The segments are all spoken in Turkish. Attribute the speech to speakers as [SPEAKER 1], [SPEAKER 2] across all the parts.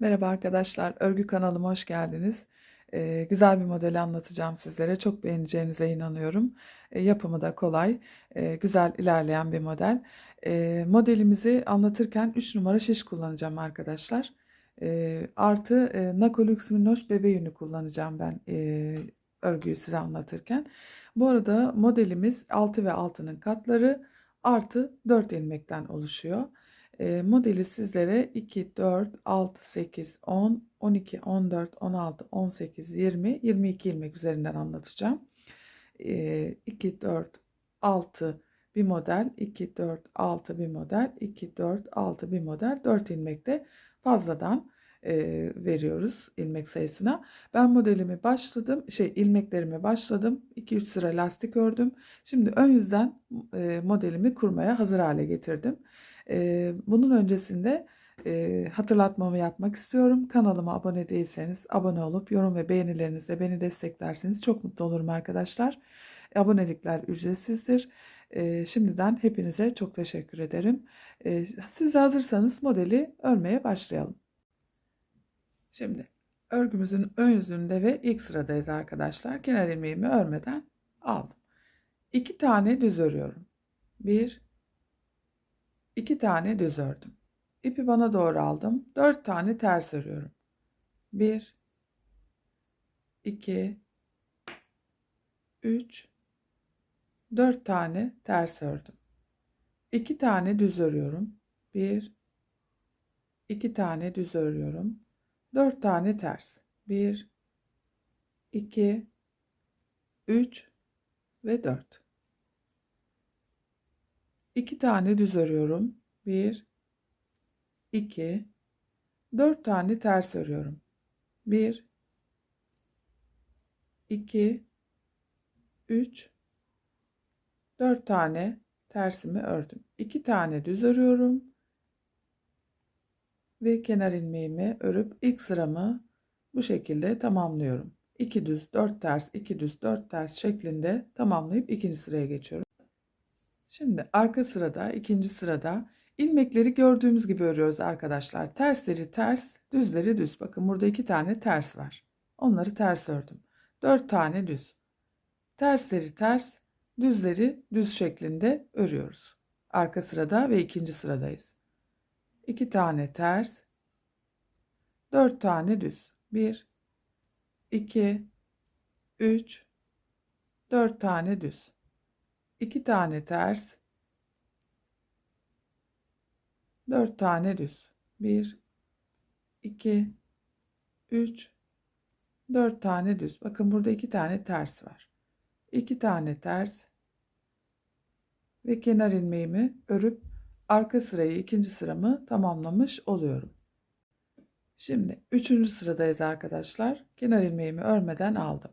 [SPEAKER 1] Merhaba arkadaşlar, örgü kanalıma hoş geldiniz. Ee, güzel bir modeli anlatacağım sizlere. Çok beğeneceğinize inanıyorum. Ee, yapımı da kolay, ee, güzel ilerleyen bir model. Ee, modelimizi anlatırken 3 numara şiş kullanacağım arkadaşlar. Ee, artı e, Nakolux Minnoş bebe yünü kullanacağım ben e, örgüyü size anlatırken. Bu arada modelimiz 6 ve 6'nın katları artı 4 ilmekten oluşuyor. E, modeli sizlere 2, 4, 6, 8, 10, 12, 14, 16, 18, 20, 22 ilmek üzerinden anlatacağım. E, 2, 4, 6 bir model, 2, 4, 6 bir model, 2, 4, 6 bir model, 4 ilmekte fazladan e, veriyoruz ilmek sayısına. Ben modelimi başladım, şey ilmeklerimi başladım. 2-3 sıra lastik ördüm. Şimdi ön yüzden e, modelimi kurmaya hazır hale getirdim. Bunun öncesinde hatırlatmamı yapmak istiyorum. Kanalıma abone değilseniz abone olup yorum ve beğenilerinizle beni desteklerseniz çok mutlu olurum arkadaşlar. Abonelikler ücretsizdir. Şimdiden hepinize çok teşekkür ederim. Siz hazırsanız modeli örmeye başlayalım. Şimdi örgümüzün ön yüzünde ve ilk sıradayız arkadaşlar. Kenar ilmeğimi örmeden aldım. İki tane düz örüyorum. Bir, iki tane düz ördüm. İpi bana doğru aldım. Dört tane ters örüyorum. Bir, iki, üç, dört tane ters ördüm. İki tane düz örüyorum. Bir, iki tane düz örüyorum. Dört tane ters. Bir, iki, üç ve dört. İki tane düz örüyorum. Bir, iki, dört tane ters örüyorum. Bir, iki, üç, dört tane tersimi ördüm. İki tane düz örüyorum ve kenar ilmeğimi örüp ilk sıramı bu şekilde tamamlıyorum. 2 düz 4 ters 2 düz 4 ters şeklinde tamamlayıp ikinci sıraya geçiyorum. Şimdi arka sırada ikinci sırada ilmekleri gördüğümüz gibi örüyoruz arkadaşlar. Tersleri ters düzleri düz. Bakın burada iki tane ters var. Onları ters ördüm. 4 tane düz. Tersleri ters düzleri düz şeklinde örüyoruz. Arka sırada ve ikinci sıradayız. 2 tane ters, 4 tane düz. 1 2 3 4 tane düz. 2 tane ters, 4 tane düz. 1 2 3 4 tane düz. Bakın burada 2 tane ters var. 2 tane ters ve kenar ilmeğimi örüp arka sırayı ikinci sıramı tamamlamış oluyorum. Şimdi üçüncü sıradayız arkadaşlar. Kenar ilmeğimi örmeden aldım.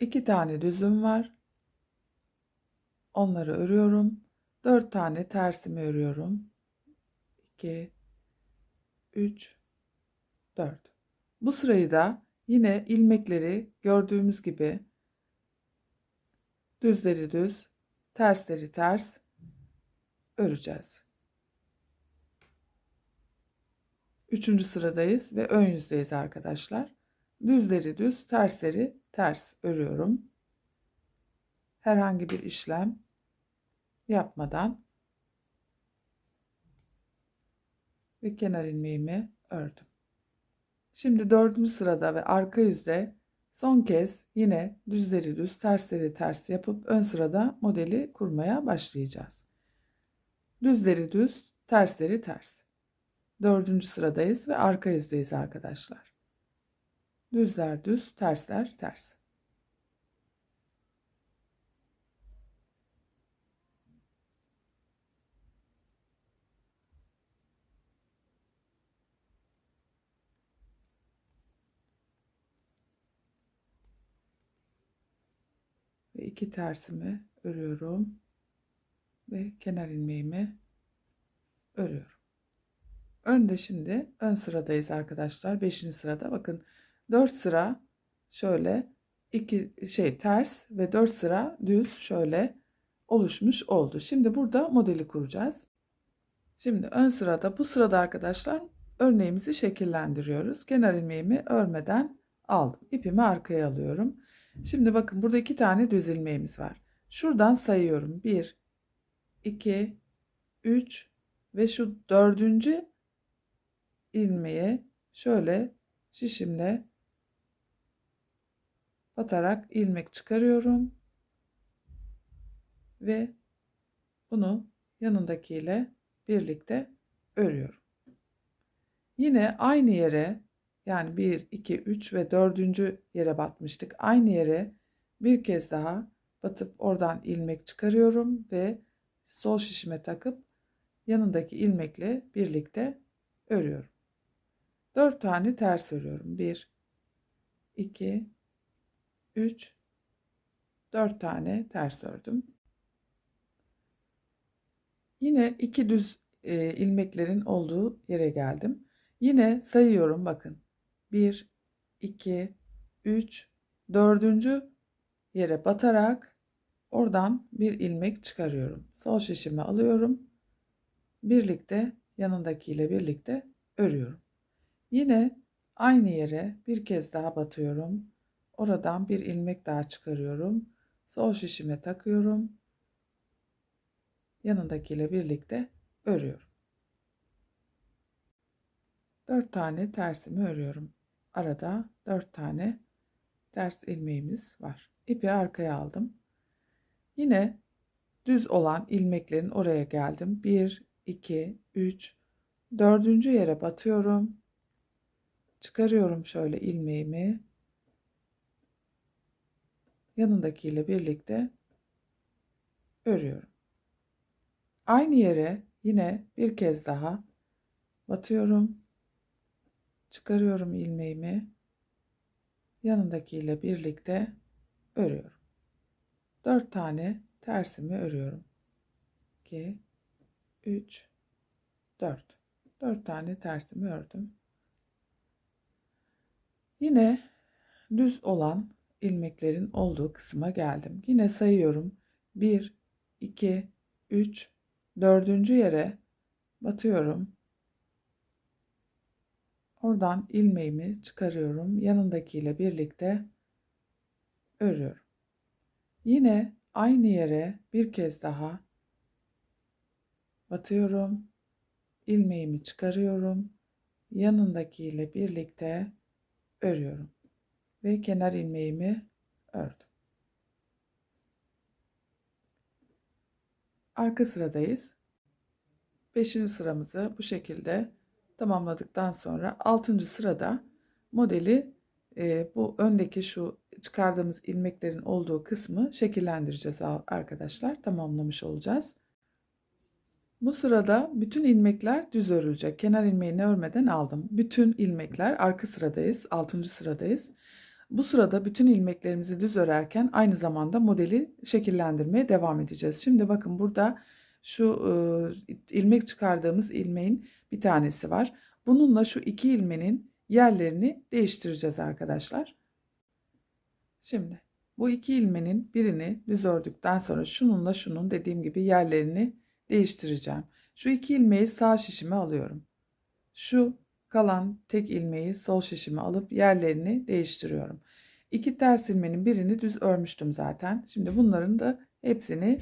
[SPEAKER 1] İki tane düzüm var. Onları örüyorum. Dört tane tersimi örüyorum. 2 3 4 Bu sırayı da yine ilmekleri gördüğümüz gibi düzleri düz, tersleri ters öreceğiz. Üçüncü sıradayız ve ön yüzdeyiz arkadaşlar. Düzleri düz, tersleri ters örüyorum. Herhangi bir işlem yapmadan ve kenar ilmeğimi ördüm. Şimdi dördüncü sırada ve arka yüzde son kez yine düzleri düz, tersleri ters yapıp ön sırada modeli kurmaya başlayacağız. Düzleri düz, tersleri ters. Dördüncü sıradayız ve arka yüzdeyiz arkadaşlar. Düzler düz, tersler ters. İki tersimi örüyorum ve kenar ilmeğimi örüyorum. Önde şimdi ön sıradayız arkadaşlar. 5. sırada bakın 4 sıra şöyle iki şey ters ve 4 sıra düz şöyle oluşmuş oldu. Şimdi burada modeli kuracağız. Şimdi ön sırada bu sırada arkadaşlar örneğimizi şekillendiriyoruz. Kenar ilmeğimi örmeden aldım. İpimi arkaya alıyorum. Şimdi bakın burada iki tane düz ilmeğimiz var. Şuradan sayıyorum. 1, 2, 3 ve şu dördüncü ilmeğe şöyle şişimle batarak ilmek çıkarıyorum ve bunu yanındakiyle birlikte örüyorum. Yine aynı yere yani 1, 2, 3 ve 4. yere batmıştık. Aynı yere bir kez daha batıp oradan ilmek çıkarıyorum ve sol şişime takıp yanındaki ilmekle birlikte örüyorum. 4 tane ters örüyorum. 1 2 3 4 tane ters ördüm. Yine iki düz e, ilmeklerin olduğu yere geldim. Yine sayıyorum bakın. 1 2 3 4. yere batarak oradan bir ilmek çıkarıyorum. Sol şişimi alıyorum. Birlikte yanındakiyle birlikte örüyorum. Yine aynı yere bir kez daha batıyorum. Oradan bir ilmek daha çıkarıyorum. Sol şişime takıyorum. Yanındakiyle birlikte örüyorum. 4 tane tersimi örüyorum. Arada 4 tane ters ilmeğimiz var. İpi arkaya aldım. Yine düz olan ilmeklerin oraya geldim. 1, 2, 3, 4. yere batıyorum. Çıkarıyorum şöyle ilmeğimi. Yanındakiyle birlikte örüyorum. Aynı yere yine bir kez daha batıyorum. Çıkarıyorum ilmeğimi. Yanındakiyle birlikte örüyorum. 4 tane tersimi örüyorum. 2 3 4 4 tane tersimi ördüm. Yine düz olan ilmeklerin olduğu kısma geldim. Yine sayıyorum. 1 2 3 4. yere batıyorum. Oradan ilmeğimi çıkarıyorum. Yanındakiyle birlikte örüyorum. Yine aynı yere bir kez daha batıyorum. ilmeğimi çıkarıyorum. Yanındakiyle birlikte örüyorum. Ve kenar ilmeğimi ördüm. Arka sıradayız. Beşinci sıramızı bu şekilde tamamladıktan sonra 6. sırada modeli e, bu öndeki şu çıkardığımız ilmeklerin olduğu kısmı şekillendireceğiz arkadaşlar. Tamamlamış olacağız. Bu sırada bütün ilmekler düz örülecek. Kenar ilmeğini örmeden aldım. Bütün ilmekler arka sıradayız. 6. sıradayız. Bu sırada bütün ilmeklerimizi düz örerken aynı zamanda modeli şekillendirmeye devam edeceğiz. Şimdi bakın burada şu e, ilmek çıkardığımız ilmeğin bir tanesi var. Bununla şu iki ilmenin yerlerini değiştireceğiz arkadaşlar. Şimdi bu iki ilmenin birini düz ördükten sonra şununla şunun dediğim gibi yerlerini değiştireceğim. Şu iki ilmeği sağ şişime alıyorum. Şu kalan tek ilmeği sol şişime alıp yerlerini değiştiriyorum. İki ters ilmenin birini düz örmüştüm zaten. Şimdi bunların da hepsini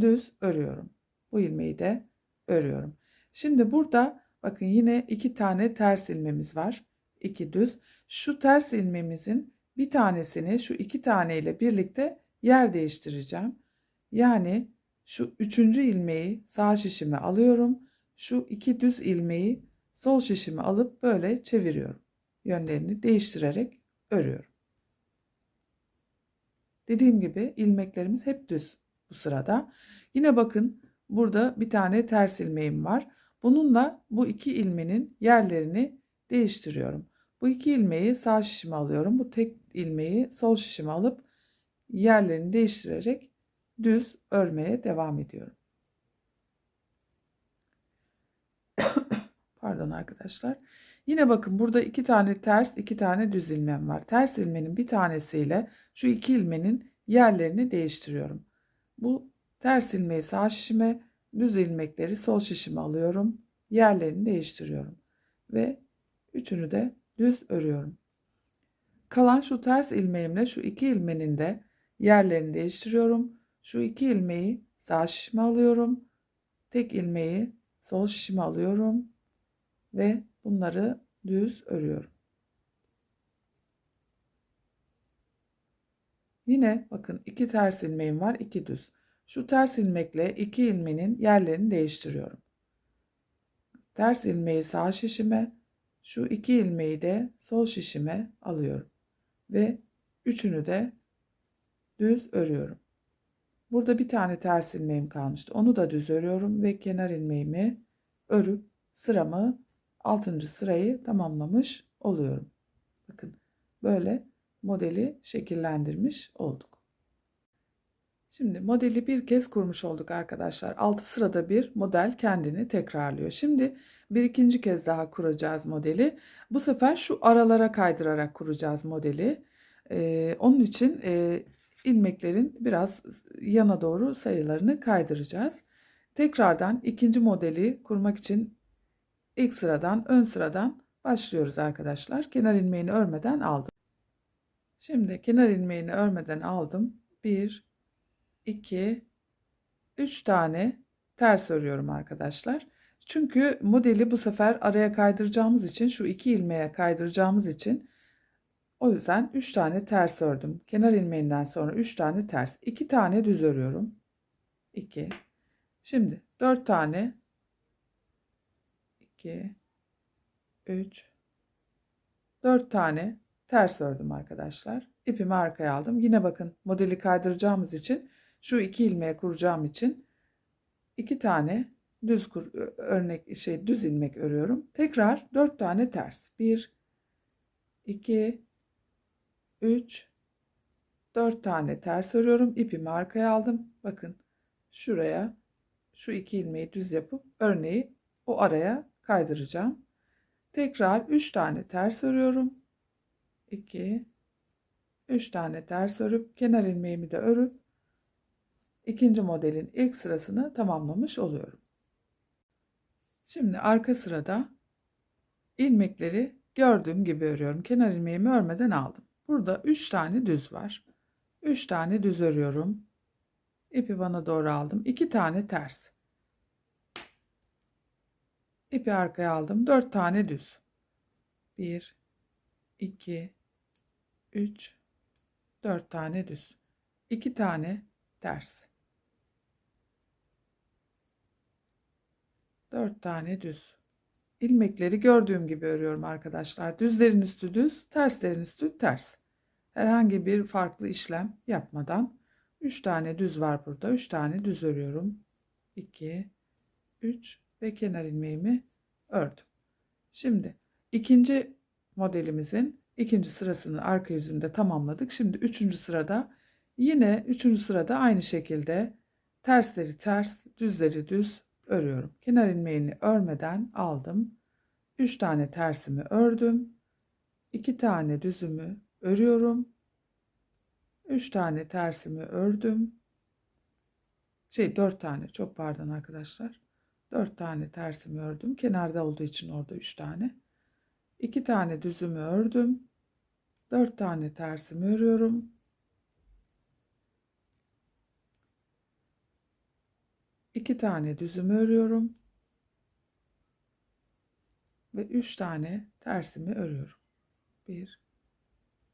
[SPEAKER 1] düz örüyorum. Bu ilmeği de örüyorum. Şimdi burada bakın yine iki tane ters ilmemiz var. İki düz. Şu ters ilmemizin bir tanesini şu iki tane ile birlikte yer değiştireceğim. Yani şu üçüncü ilmeği sağ şişime alıyorum. Şu iki düz ilmeği sol şişimi alıp böyle çeviriyorum. Yönlerini değiştirerek örüyorum. Dediğim gibi ilmeklerimiz hep düz bu sırada. Yine bakın burada bir tane ters ilmeğim var. Bununla bu iki ilmenin yerlerini değiştiriyorum. Bu iki ilmeği sağ şişime alıyorum. Bu tek ilmeği sol şişime alıp yerlerini değiştirerek düz örmeye devam ediyorum. Pardon arkadaşlar. Yine bakın burada iki tane ters iki tane düz ilmem var. Ters ilmenin bir tanesiyle şu iki ilmenin yerlerini değiştiriyorum. Bu ters ilmeği sağ şişime düz ilmekleri sol şişime alıyorum. Yerlerini değiştiriyorum. ve üçünü de düz örüyorum. Kalan şu ters ilmeğimle şu iki ilmenin de yerlerini değiştiriyorum. Şu iki ilmeği sağ şişime alıyorum. Tek ilmeği sol şişime alıyorum ve bunları düz örüyorum. Yine bakın iki ters ilmeğim var, iki düz. Şu ters ilmekle iki ilmeğin yerlerini değiştiriyorum. Ters ilmeği sağ şişime, şu iki ilmeği de sol şişime alıyorum ve üçünü de düz örüyorum. Burada bir tane ters ilmeğim kalmıştı. Onu da düz örüyorum ve kenar ilmeğimi örüp sıramı 6. sırayı tamamlamış oluyorum. Bakın böyle modeli şekillendirmiş olduk. Şimdi modeli bir kez kurmuş olduk arkadaşlar. 6 sırada bir model kendini tekrarlıyor. Şimdi bir ikinci kez daha kuracağız modeli. Bu sefer şu aralara kaydırarak kuracağız modeli. Ee, onun için e, ilmeklerin biraz yana doğru sayılarını kaydıracağız. Tekrardan ikinci modeli kurmak için ilk sıradan ön sıradan başlıyoruz arkadaşlar. Kenar ilmeğini örmeden aldım. Şimdi kenar ilmeğini örmeden aldım. 1 2 3 tane ters örüyorum arkadaşlar. Çünkü modeli bu sefer araya kaydıracağımız için şu iki ilmeğe kaydıracağımız için o yüzden 3 tane ters ördüm. Kenar ilmeğinden sonra 3 tane ters. 2 tane düz örüyorum. 2. Şimdi 4 tane 2 3 4 tane ters ördüm arkadaşlar. İpimi arkaya aldım. Yine bakın modeli kaydıracağımız için şu iki ilmeğe kuracağım için iki tane düz kur, örnek şey düz ilmek örüyorum. Tekrar 4 tane ters. 1 2 3 4 tane ters örüyorum. İpimi arkaya aldım. Bakın şuraya şu iki ilmeği düz yapıp örneği o araya kaydıracağım. Tekrar 3 tane ters örüyorum. 2 3 tane ters örüp kenar ilmeğimi de örüp ikinci modelin ilk sırasını tamamlamış oluyorum. Şimdi arka sırada ilmekleri gördüğüm gibi örüyorum. Kenar ilmeğimi örmeden aldım. Burada 3 tane düz var. 3 tane düz örüyorum. İpi bana doğru aldım. 2 tane ters. İpi arkaya aldım. 4 tane düz. 1 2 3 4 tane düz. 2 tane ters. 4 tane düz. İlmekleri gördüğüm gibi örüyorum arkadaşlar. Düzlerin üstü düz, terslerin üstü ters. Herhangi bir farklı işlem yapmadan 3 tane düz var burada. 3 tane düz örüyorum. 2 3 ve kenar ilmeğimi ördüm. Şimdi ikinci modelimizin ikinci sırasını arka yüzünde tamamladık. Şimdi üçüncü sırada yine üçüncü sırada aynı şekilde tersleri ters, düzleri düz örüyorum. Kenar ilmeğini örmeden aldım. 3 tane tersimi ördüm. 2 tane düzümü örüyorum. 3 tane tersimi ördüm. Şey 4 tane çok pardon arkadaşlar. 4 tane tersimi ördüm. Kenarda olduğu için orada 3 tane. 2 tane düzümü ördüm. 4 tane tersimi örüyorum. İki tane düzümü örüyorum. Ve üç tane tersimi örüyorum. Bir,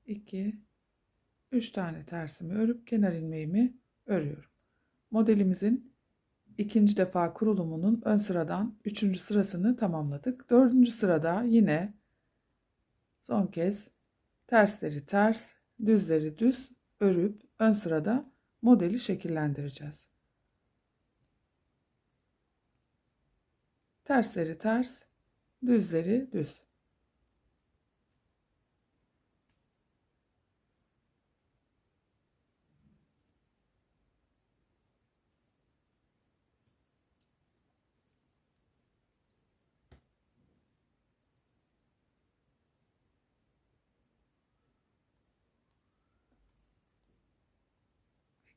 [SPEAKER 1] iki, üç tane tersimi örüp kenar ilmeğimi örüyorum. Modelimizin ikinci defa kurulumunun ön sıradan üçüncü sırasını tamamladık. Dördüncü sırada yine son kez tersleri ters, düzleri düz örüp ön sırada modeli şekillendireceğiz. Tersleri ters, düzleri düz.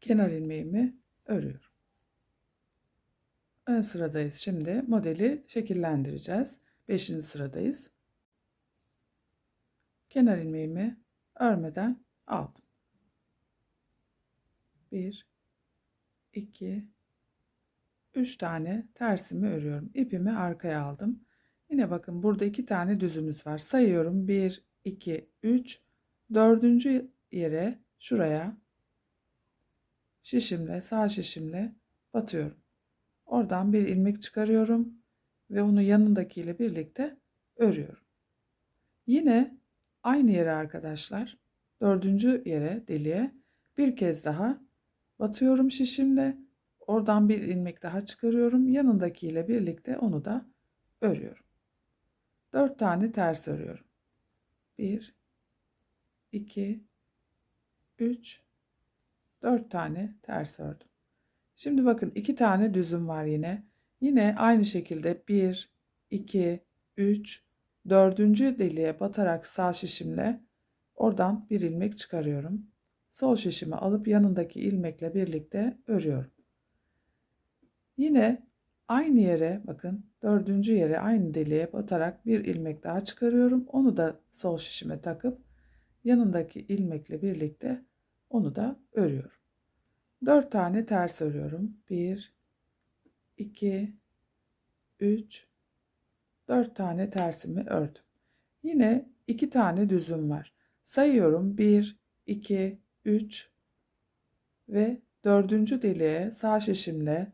[SPEAKER 1] kenar ilmeğimi örüyorum. Ön sıradayız şimdi modeli şekillendireceğiz. 5. sıradayız. Kenar ilmeğimi örmeden aldım. 1 2 3 tane tersimi örüyorum. İpimi arkaya aldım. Yine bakın burada iki tane düzümüz var. Sayıyorum. 1 2 3 dördüncü yere şuraya şişimle sağ şişimle batıyorum. Oradan bir ilmek çıkarıyorum ve onu yanındakiyle birlikte örüyorum. Yine aynı yere arkadaşlar dördüncü yere deliğe bir kez daha batıyorum şişimle oradan bir ilmek daha çıkarıyorum yanındakiyle birlikte onu da örüyorum. Dört tane ters örüyorum. Bir, iki, üç, dört tane ters ördüm. Şimdi bakın iki tane düzüm var yine. Yine aynı şekilde 1, 2, 3, dördüncü deliğe batarak sağ şişimle oradan bir ilmek çıkarıyorum. Sol şişimi alıp yanındaki ilmekle birlikte örüyorum. Yine aynı yere bakın dördüncü yere aynı deliğe batarak bir ilmek daha çıkarıyorum. Onu da sol şişime takıp yanındaki ilmekle birlikte onu da örüyorum. 4 tane ters örüyorum. 1 2 3 4 tane tersimi ördüm. Yine 2 tane düzüm var. Sayıyorum 1 2 3 ve dördüncü deliğe sağ şişimle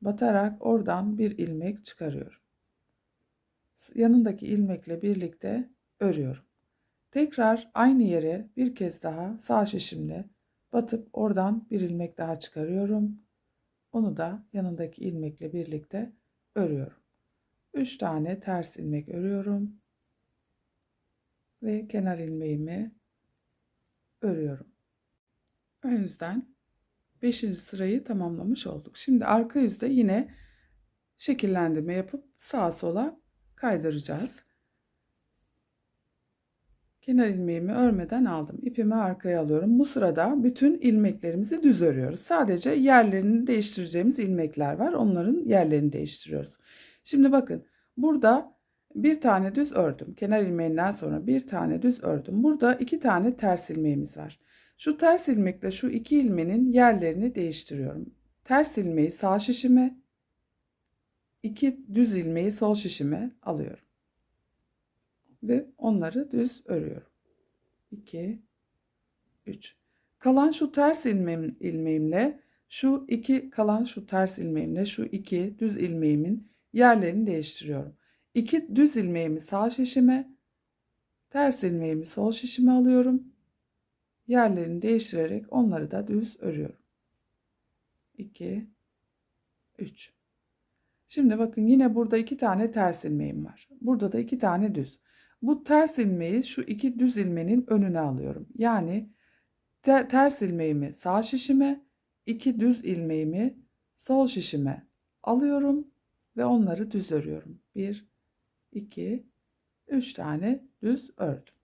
[SPEAKER 1] batarak oradan bir ilmek çıkarıyorum. Yanındaki ilmekle birlikte örüyorum. Tekrar aynı yere bir kez daha sağ şişimle batıp oradan bir ilmek daha çıkarıyorum. Onu da yanındaki ilmekle birlikte örüyorum. 3 tane ters ilmek örüyorum. Ve kenar ilmeğimi örüyorum. Ön yüzden 5. sırayı tamamlamış olduk. Şimdi arka yüzde yine şekillendirme yapıp sağa sola kaydıracağız. Kenar ilmeğimi örmeden aldım. İpimi arkaya alıyorum. Bu sırada bütün ilmeklerimizi düz örüyoruz. Sadece yerlerini değiştireceğimiz ilmekler var. Onların yerlerini değiştiriyoruz. Şimdi bakın burada bir tane düz ördüm. Kenar ilmeğinden sonra bir tane düz ördüm. Burada iki tane ters ilmeğimiz var. Şu ters ilmekle şu iki ilmenin yerlerini değiştiriyorum. Ters ilmeği sağ şişime, iki düz ilmeği sol şişime alıyorum ve onları düz örüyorum. 2 3 Kalan şu ters ilmeğim, ilmeğimle şu iki kalan şu ters ilmeğimle şu iki düz ilmeğimin yerlerini değiştiriyorum. İki düz ilmeğimi sağ şişime, ters ilmeğimi sol şişime alıyorum. Yerlerini değiştirerek onları da düz örüyorum. 2 3 Şimdi bakın yine burada iki tane ters ilmeğim var. Burada da iki tane düz. Bu ters ilmeği şu iki düz ilmenin önüne alıyorum. Yani ter, ters ilmeğimi sağ şişime, iki düz ilmeğimi sol şişime alıyorum ve onları düz örüyorum. 1 2 3 tane düz ördüm.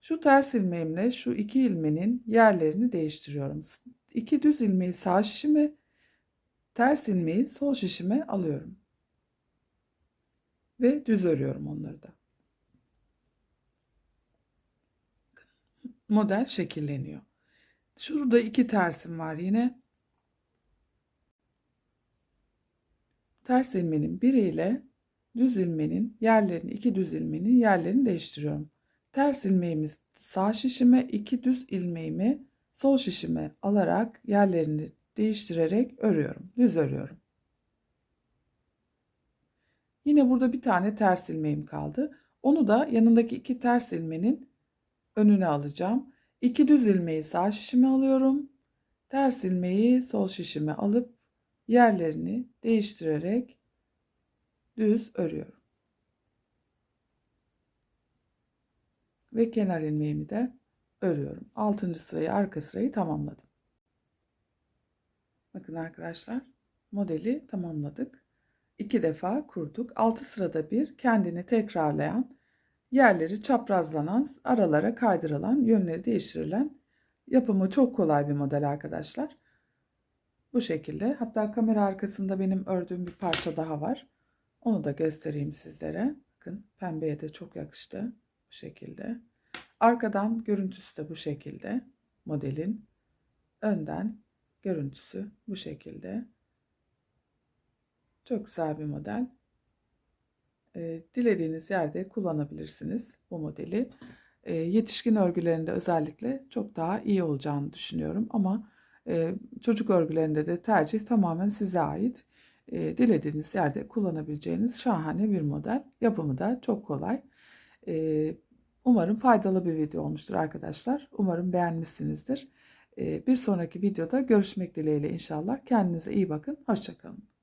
[SPEAKER 1] Şu ters ilmeğimle şu iki ilmenin yerlerini değiştiriyorum. İki düz ilmeği sağ şişime, ters ilmeği sol şişime alıyorum. Ve düz örüyorum onları da. Model şekilleniyor. Şurada iki tersim var yine. Ters ilmenin biriyle düz ilmenin yerlerini, iki düz ilmenin yerlerini değiştiriyorum. Ters ilmeğimiz sağ şişime, iki düz ilmeğimi sol şişime alarak yerlerini değiştirerek örüyorum. Düz örüyorum. Yine burada bir tane ters ilmeğim kaldı. Onu da yanındaki iki ters ilmenin önüne alacağım. İki düz ilmeği sağ şişime alıyorum. Ters ilmeği sol şişime alıp yerlerini değiştirerek düz örüyorum. Ve kenar ilmeğimi de örüyorum. 6. sırayı arka sırayı tamamladım. Bakın arkadaşlar modeli tamamladık. İki defa kurduk. 6 sırada bir kendini tekrarlayan yerleri çaprazlanan, aralara kaydırılan, yönleri değiştirilen yapımı çok kolay bir model arkadaşlar. Bu şekilde. Hatta kamera arkasında benim ördüğüm bir parça daha var. Onu da göstereyim sizlere. Bakın pembeye de çok yakıştı bu şekilde. Arkadan görüntüsü de bu şekilde modelin. Önden görüntüsü bu şekilde. Çok güzel bir model. Ee, dilediğiniz yerde kullanabilirsiniz bu modeli. Ee, yetişkin örgülerinde özellikle çok daha iyi olacağını düşünüyorum ama e, çocuk örgülerinde de tercih tamamen size ait. Ee, dilediğiniz yerde kullanabileceğiniz şahane bir model. Yapımı da çok kolay. Ee, umarım faydalı bir video olmuştur arkadaşlar. Umarım beğenmişsinizdir. Ee, bir sonraki videoda görüşmek dileğiyle inşallah. Kendinize iyi bakın. Hoşçakalın.